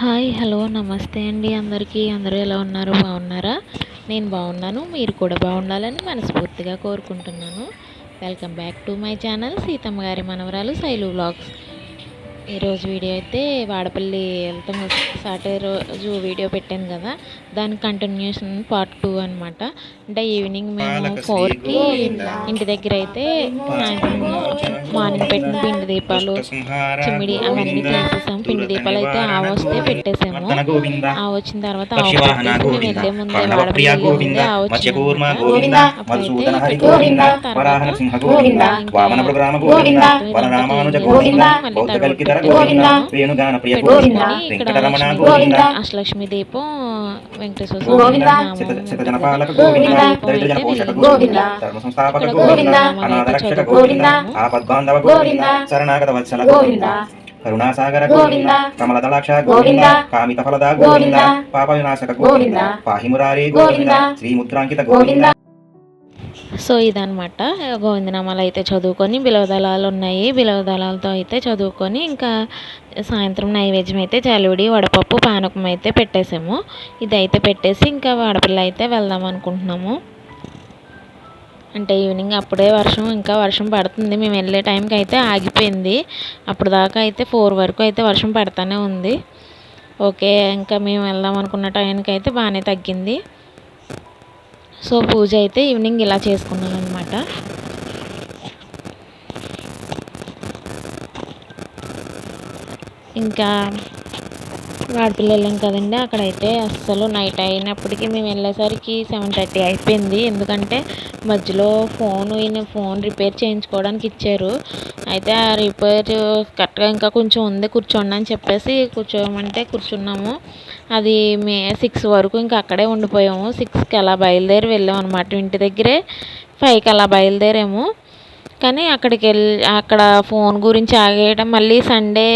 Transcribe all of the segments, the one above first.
Hi hello నమస్తే అండి అందరికీ. అందరూ ఎలా ఉన్నారు? బాగున్నారా? నేను బాగున్నాను. మీరు కూడా బాగుండాలని మనస్ఫూర్తిగా కోరుకుంటున్నాను. Welcome back to my channel Seethamma గారి మనవరాలు శైలు బ్లాగ్స్ ఈరోజు వీడియో అయితే వాడపల్లి వెళ్తాం. సాటర్డే రోజు వీడియో పెట్టాను కదా. దాని కంటిన్యూషన్ పార్ట్ టూ అనమాట అంటే ఈవినింగ్ మేము ఫోర్కి ఇంటి దగ్గర అయితే సాయంత్రం మార్నింగ్ పెట్టిన పిండి దీపాలు చిమ్మిడి అవన్నీ తీసేసాం పిండి దీపాలు అయితే ఆ వస్తే పెట్టేసాము. ఆ వచ్చిన తర్వాత మేము వెళ్ళే ముందే వాడపల్లి వెళ్ళే ముందే ఆ వచ్చింది వేణుగాన ప్రియ గోవింద. వెంకటరమణ గోవింద. అష్టలక్ష్మి దీపం వెంకటేశ్వర గోవింద. శతజనపాలక గోవింద దరిద్ర జన పోషక గోవింద. ధర్మ సంస్థాపక గోవింద గోవింద. ఆపద్బాంధవ గోవింద. శరణాగత వత్సల గోవింద. కరుణాసాగర గోవింద. కమలదళాక్ష గోవింద. కామిత ఫలద గోవింద. పాప వినాశక గోవింద. పాహిమురారి గోవింద. శ్రీముద్రాంకిత గోవింద. సో ఇదనమాట గోవిందనామాలు అయితే చదువుకొని బిలవదళాలు ఉన్నాయి. బిలవదళాలతో అయితే చదువుకొని ఇంకా సాయంత్రం నైవేద్యం అయితే చలివిడి వడపప్పు పానకం అయితే పెట్టేసాము. ఇదైతే పెట్టేసి ఇంకా వాడపిల్ల అయితే వెళ్దాం అనుకుంటున్నాము. అంటే ఈవినింగ్ అప్పుడే వర్షం ఇంకా వర్షం పడుతుంది. మేము వెళ్ళే టైంకి అయితే ఆగిపోయింది. అప్పుడు దాకా అయితే ఫోర్ వరకు అయితే వర్షం పడతానే ఉంది. ఓకే ఇంకా మేము వెళ్దాం అనుకున్న టైంకి అయితే బాగానే తగ్గింది. సో పూజ అయితే ఈవినింగ్ ఇలా చేసుకున్నాను అనమాట ఇంకా వాడపిల్ల వెళ్ళాం కదండి. అక్కడైతే అస్సలు నైట్ అయినప్పటికీ మేము వెళ్ళేసరికి సెవెన్ థర్టీ అయిపోయింది. ఎందుకంటే మధ్యలో ఫోన్ ఈయన ఫోన్ రిపేర్ చేయించుకోవడానికి ఇచ్చారు. అయితే ఆ రిపేర్ కరెక్ట్గా ఇంకా కొంచెం ఉంది. కూర్చోండి అని చెప్పేసి కూర్చోమంటే కూర్చున్నాము. అది మే సిక్స్ వరకు ఇంకా అక్కడే ఉండిపోయాము. సిక్స్కి అలా బయలుదేరి వెళ్ళాం అనమాట ఇంటి దగ్గరే ఫైవ్కి అలా బయలుదేరాము. కానీ అక్కడికి వెళ్ళి అక్కడ ఫోన్ గురించి ఆగేయడం మళ్ళీ సండే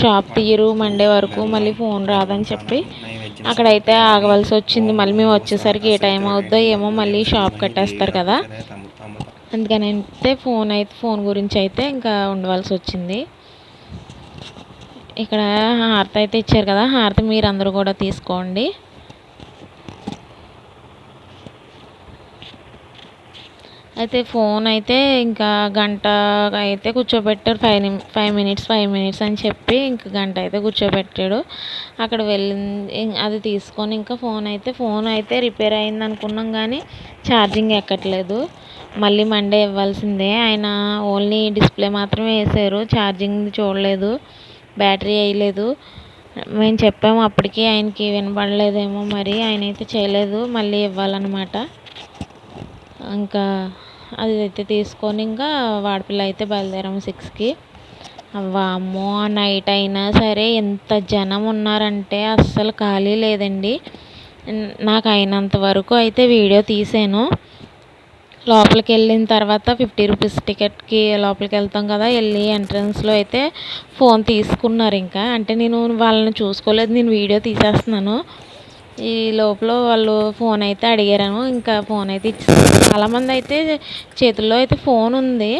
షాప్ తీయరు మండే వరకు మళ్ళీ ఫోన్ రాదని చెప్పి అక్కడైతే ఆగవలసి వచ్చింది. మళ్ళీ మేము వచ్చేసరికి ఏ టైం అవుద్దో ఏమో మళ్ళీ షాప్ కట్టేస్తారు కదా. అందుకని అయితే ఫోన్ అయితే ఫోన్ గురించి అయితే ఇంకా ఉండవలసి వచ్చింది. ఇక్కడ హారతి అయితే ఇచ్చారు కదా హారతి మీరు అందరూ కూడా తీసుకోండి. అయితే ఫోన్ అయితే ఇంకా గంట అయితే కూర్చోబెట్టారు. Five five minutes five minutes అని చెప్పి ఇంక గంట అయితే కూర్చోబెట్టాడు. అక్కడ వెళ్ళింది అది తీసుకొని ఇంకా ఫోన్ అయితే ఫోన్ అయితే రిపేర్ అయింది అనుకున్నాం కానీ ఛార్జింగ్ ఎక్కట్లేదు. మళ్ళీ మండే ఇవ్వాల్సిందే. ఆయన ఓన్లీ డిస్ప్లే మాత్రమే వేసారు. ఛార్జింగ్ చూడలేదు. బ్యాటరీ వేయలేదు. మేము చెప్పాము అప్పటికి ఆయనకి వినపడలేదేమో మరి ఆయన అయితే చేయలేదు. మళ్ళీ ఇవ్వాలన్నమాట. ఇంకా అది అయితే తీసుకొని ఇంకా వాడపిల్ల అయితే బయలుదేరాము సిక్స్కి. వామ్మో నైట్ అయినా సరే ఎంత జనం ఉన్నారంటే అస్సలు ఖాళీ లేదండి. నాకు అయినంత వరకు అయితే వీడియో తీసాను. లోపలికి వెళ్ళిన తర్వాత ఫిఫ్టీ రూపీస్ టికెట్కి లోపలికి వెళ్తాం కదా వెళ్ళి ఎంట్రన్స్లో అయితే ఫోన్ తీసుకున్నారు ఇంకా. అంటే నేను వాళ్ళని చూసుకోలేదు నేను వీడియో తీసేస్తున్నాను. ఈ లోపల వాళ్ళు ఫోన్ అయితే అడిగారు ఇంకా ఫోన్ అయితే ఇచ్చేసాను చాలామంది అయితే చేతుల్లో అయితే ఫోన్ ఉంది.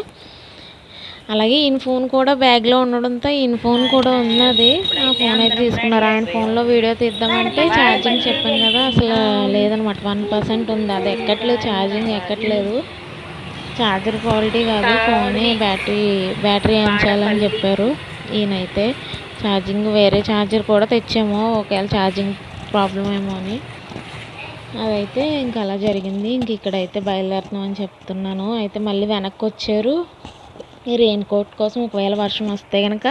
అలాగే ఈయన ఫోన్ కూడా బ్యాగ్లో ఉండడంతో ఈయన ఫోన్ కూడా ఉన్నది. ఆ ఫోన్ అయితే తీసుకున్నారు. ఆయన ఫోన్లో వీడియో తీద్దామంటే ఛార్జింగ్ చెప్పాను కదా అసలు లేదనమాట. వన్ పర్సెంట్ ఉంది. అది ఎక్కట్లేదు ఛార్జింగ్ ఎక్కట్లేదు. ఛార్జర్ క్వాలిటీ కాదు ఫోనే బ్యాటరీ బ్యాటరీ ఎంచాలని చెప్పారు ఈయనైతే. ఛార్జింగ్ వేరే ఛార్జర్ కూడా తెచ్చాము. ఒకవేళ ఛార్జింగ్ ప్రాబ్లం ఏమో అని. అదైతే ఇంక అలా జరిగింది. ఇంక ఇక్కడైతే బయలుదేరుతున్నాం అని చెప్తున్నాను. అయితే మళ్ళీ వెనక్కి వచ్చారు. ఈ రెయిన్ కోట్ కోసం ఒకవేళ వర్షం వస్తే కనుక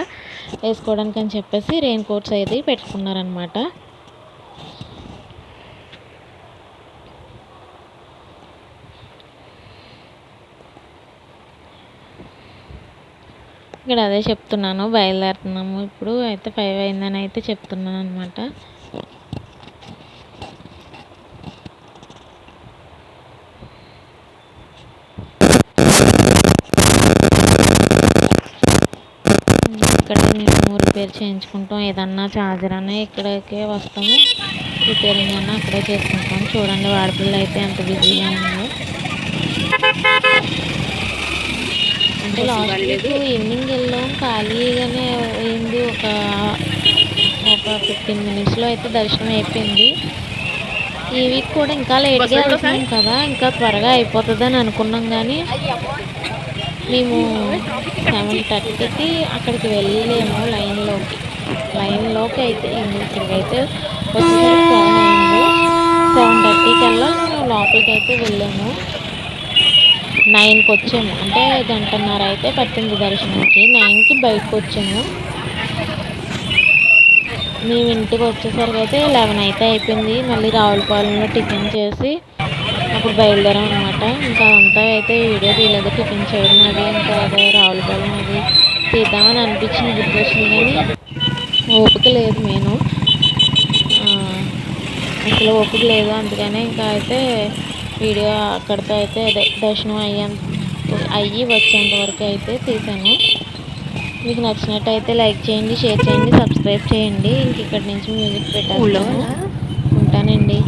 వేసుకోవడానికి అని చెప్పేసి రెయిన్ కోట్స్ అయితే పెట్టుకున్నారనమాట ఇక్కడ అదే చెప్తున్నాను. బయలుదేరుతున్నాము. ఇప్పుడు అయితే ఫైవ్ అయిందని అయితే చెప్తున్నాను అనమాట ఇక్కడ మేము రిపేర్ చేయించుకుంటాం. ఏదన్నా ఛార్జర్ అనే ఇక్కడికే వస్తాము. రిపేరింగ్ అన్నా అక్కడే చేసుకుంటాం. చూడండి వాడపిల్ల అయితే ఎంత బిజీగా ఉందో. అంటే లాస్ట్ వీక్ ఈవినింగ్ వెళ్ళాం. ఖాళీగానే అయింది. ఒక ఒక ఒక ఫిఫ్టీన్ మినిట్స్లో అయితే దర్శనం అయిపోయింది. ఈ వీక్ కూడా ఇంకా లేట్గా వెళ్తున్నాం కదా. ఇంకా త్వరగా అయిపోతుందని అనుకున్నాం కానీ మేము సెవెన్ థర్టీకి అక్కడికి వెళ్ళలేము లైన్లోకి. లైన్లోకి అయితే ఇక్కడికైతే అయితే వచ్చేసరికి సెవెన్ అయింది సెవెన్ థర్టీ కల్లా మేము లోపలికి అయితే వెళ్ళాము. నైన్కి వచ్చాము అంటే గంటన్నర అయితే పట్టింది దర్శనంకి నైన్కి బయటకు వచ్చాము మేము ఇంటికి వచ్చేసరికి అయితే లెవెన్ అయితే అయిపోయింది. మళ్ళీ రావులపాలెంలో టిఫిన్ చేసి అప్పుడు బయలుదేరాం అనమాట ఇంకా అంతా అయితే వీడియో తీయలేదు టిఫిన్ చేయడం అది ఇంకా అదే రావులపాలెం అది తీద్దామని అనిపించింది గుర్తొచ్చింది కానీ ఓపిక లేదు నేను అసలు ఓపిక లేదు అందుకనే ఇంకా అయితే వీడియో అక్కడితో అయితే అదే దర్శనం అయ్యేంత అయ్యి వచ్చేంత వరకు అయితే తీసాను. మీకు నచ్చినట్టయితే లైక్ చేయండి షేర్ చేయండి సబ్స్క్రైబ్ చేయండి. ఇంక ఇక్కడి నుంచి మ్యూజిక్ పెట్టాను ఉంటానండి.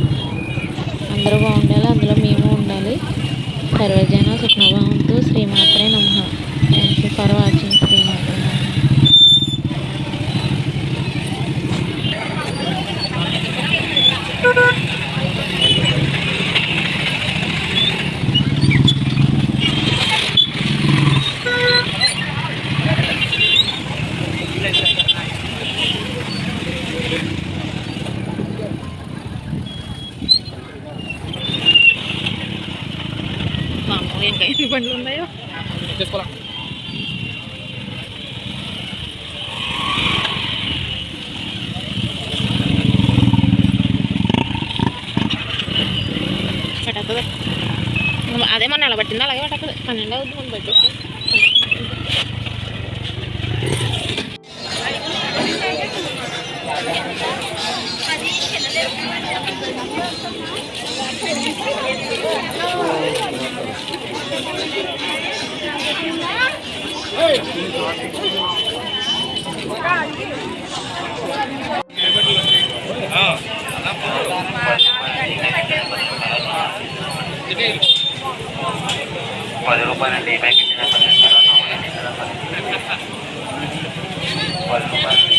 అందరూ బాగుండాలి అందులో మేము ఉండాలి. సర్వజన సుఖ్నభవంతు శ్రీమాత్రే నమ. థ్యాంక్ యూ ఫర్ వాచింగ్ శ్రీమాత్రే నమః ఇంకా ఎన్ని బండ్లు ఉన్నాయో? అదే మన నిలబట్టింది? అలాగే పట్టదు పన్నెండు అవుతుంది మనం బట్టి పది రూపాయలండి ప్యాకెట్ పది రూపాయలు